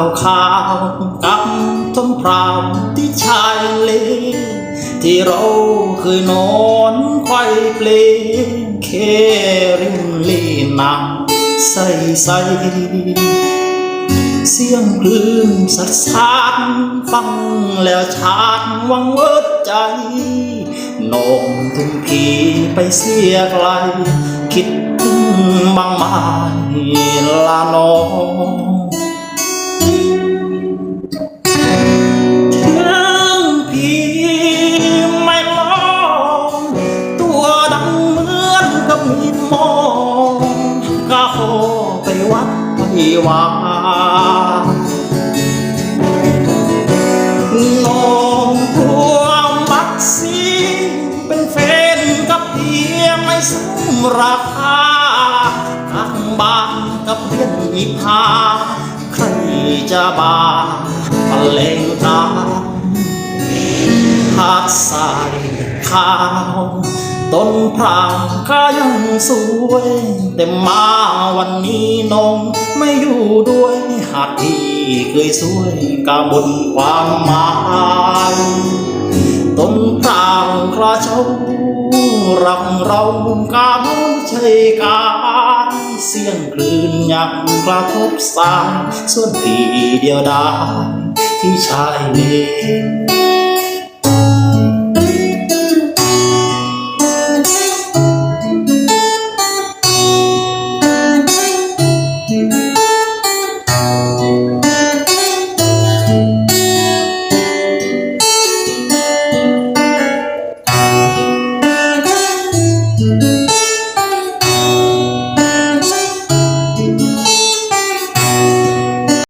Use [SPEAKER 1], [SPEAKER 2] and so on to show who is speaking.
[SPEAKER 1] าวขาวกับต้นพราวที่ชายเล ที่เราเคยนอนควายเปลงเคริมเลน้ำใสใส่เสียงคลื่นสัดสานฟังแล้วชาดวังเวิดใจนมถึงผีไปเสียไกล คิดถึงบางไม้ลาน้อง วัดไปวาน้องพวมักซีเป็นแฟนกับเพียงไม่สมราคาทางบ้านกับเพื่อนอีพาใครจะบามาเล่งตาหาดทรายขาว ต้นพรางก็ยังสวย แต่มาวันนี้น้องไม่อยู่ด้วยหากที่เคยสวยกะบนความหมายต้นพรางคราเช้ารักเรากาใช่กายเสียงคลื่นยังกระทบสายส่วนพี่เดียวดายที่ชายเล